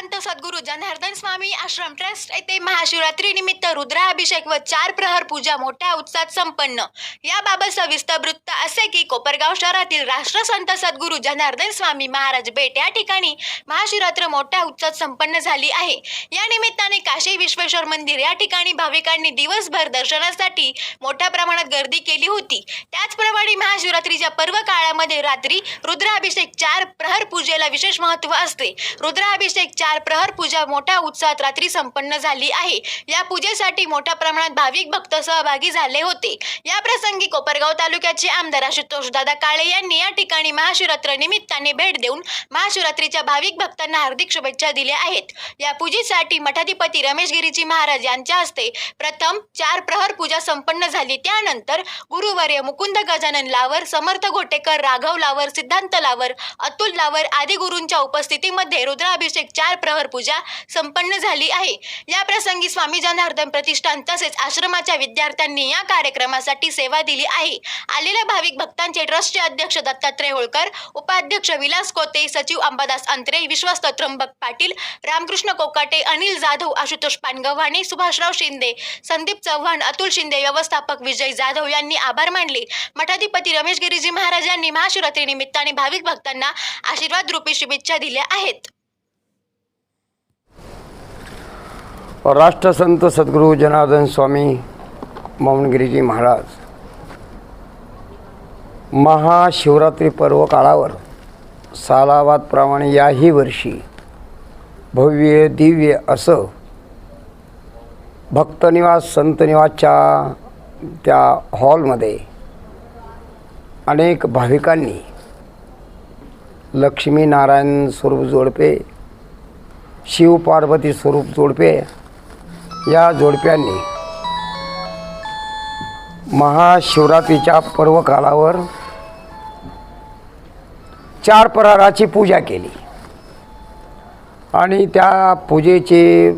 जनार्दन स्वामी आश्रम trust येथे महाशिवरात्री निमित्त रुद्राभिषेक व चार प्रहर पूजा मोठ्या उत्साहात संपन्न. याबाबत सविस्तर वृत्त असे की कोपरगाव शहरातील राष्ट्रसंत सद्गुरू जनार्दन स्वामी महाराज बेट या ठिकाणी महाशिवरात्र मोठ्या उत्साहात संपन्न झाली आहे. या निमित्ताने काशी विश्वेश्वर मंदिर या ठिकाणी भाविकांनी दिवसभर दर्शनासाठी मोठ्या प्रमाणात गर्दी केली होती. त्याचप्रमाणे महाशिवरात्रीच्या पर्व काळामध्ये रात्री रुद्राभिषेक चार प्रहर पूजेला विशेष महत्त्व असते. रुद्राभिषेक चार चार प्रहर पूजा मोठ्या उत्साहात रात्री संपन्न झाली आहे. या पूजेसाठी मोठ्या प्रमाणात भाविक भक्त सहभागी झाले होते. या प्रसंगी कोपरगाव तालुक्याचे आमदार आशुतोषदादा काळे यांनी या ठिकाणी महाशिवरात्र निमित्ताने भेट देऊन महाशिवरात्रीच्या भाविक भक्तांना हार्दिक शुभेच्छा दिल्या आहेत. या पूजेसाठी मठाधिपती रमेश गिरीजी महाराज यांच्या हस्ते प्रथम चार प्रहर पूजा संपन्न झाली. त्यानंतर गुरुवर्य मुकुंद गजानन लावर समर्थ घोटेकर राघव लावर सिद्धांत लावर अतुल लावर आदी गुरूंच्या उपस्थितीमध्ये रुद्राभिषेक चार प्रहर पूजा संपन्न झाली आहे. या प्रसंगी स्वामी जनार्दन प्रतिष्ठान तसेच आश्रमाच्या विद्यार्थ्यांनी या कार्यक्रमासाठी सेवा दिली आहे. आलेल्या भाविक भक्तांचे ट्रस्टचे अध्यक्ष दत्तात्रय होळकर उपाध्यक्ष विलास कोते सचिव अंबादास अंत्रे विश्वस्त त्र्यंबक पाटील रामकृष्ण कोकाटे अनिल जाधव आशुतोष पानगव्हाणे सुभाषराव शिंदे संदीप चव्हाण अतुल शिंदे व्यवस्थापक विजय जाधव यांनी आभार मानले. मठाधिपती रमेश गिरीजी महाराजांनी महाशिवरात्री निमित्ताने भाविक भक्तांना आशीर्वाद रूपी शुभेच्छा दिल्या आहेत. राष्ट्रसंत सद्गुरू जनार्दन स्वामी मौनगिरीजी महाराज महाशिवरात्री पर्व काळावर सालावादप्रमाणे याही वर्षी भव्य दिव्य असं भक्तनिवास संतनिवासच्या त्या हॉलमध्ये अनेक भाविकांनी लक्ष्मीनारायण स्वरूप जोडपे शिवपार्वती स्वरूप जोडपे या जोडप्यांनी महाशिवरात्रीच्या पर्व काळावर चार प्रहाराची पूजा केली. आणि त्या पूजेचे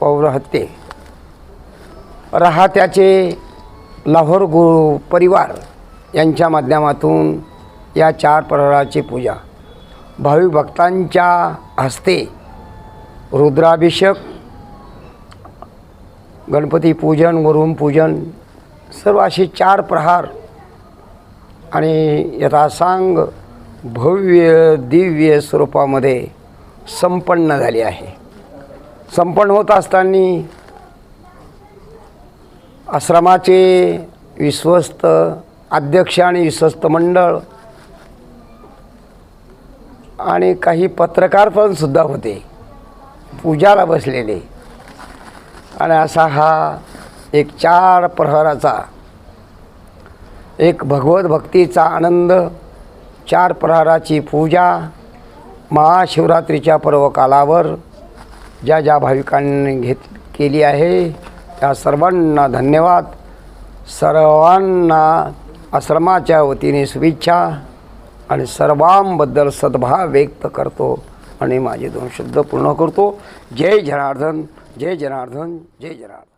पौरहत्ते राहत्याचे लाहोर गुरु परिवार यांच्या माध्यमातून या चार प्रहराची पूजा. भाविक भक्तांच्या हस्ते रुद्राभिषेक गणपती पूजन वरून पूजन सर्व असे चार प्रहार आणि यथासांग भव्य दिव्य स्वरूपामध्ये संपन्न झाली आहे. संपन्न होत असताना आश्रमाचे विश्वस्त अध्यक्ष आणि विश्वस्त मंडळ आणि काही पत्रकार पण सुद्धा होते. पूजाला बसलेले. आणि असा हा एक चार प्रहराचा एक भगवत भक्तीचा आनंद चार प्रहाराची पूजा महाशिवरात्रीच्या पर्व कालावर ज्या ज्या भाविकांनी घेत केली आहे त्या सर्वांना धन्यवाद. सर्वांना आश्रमाच्या वतीने शुभेच्छा आणि सर्वांबद्दल सद्भाव व्यक्त करतो आणि माझे दोन शब्द पूर्ण करतो. जय जनार्दन. जय जनार्दन जय जनार्दन।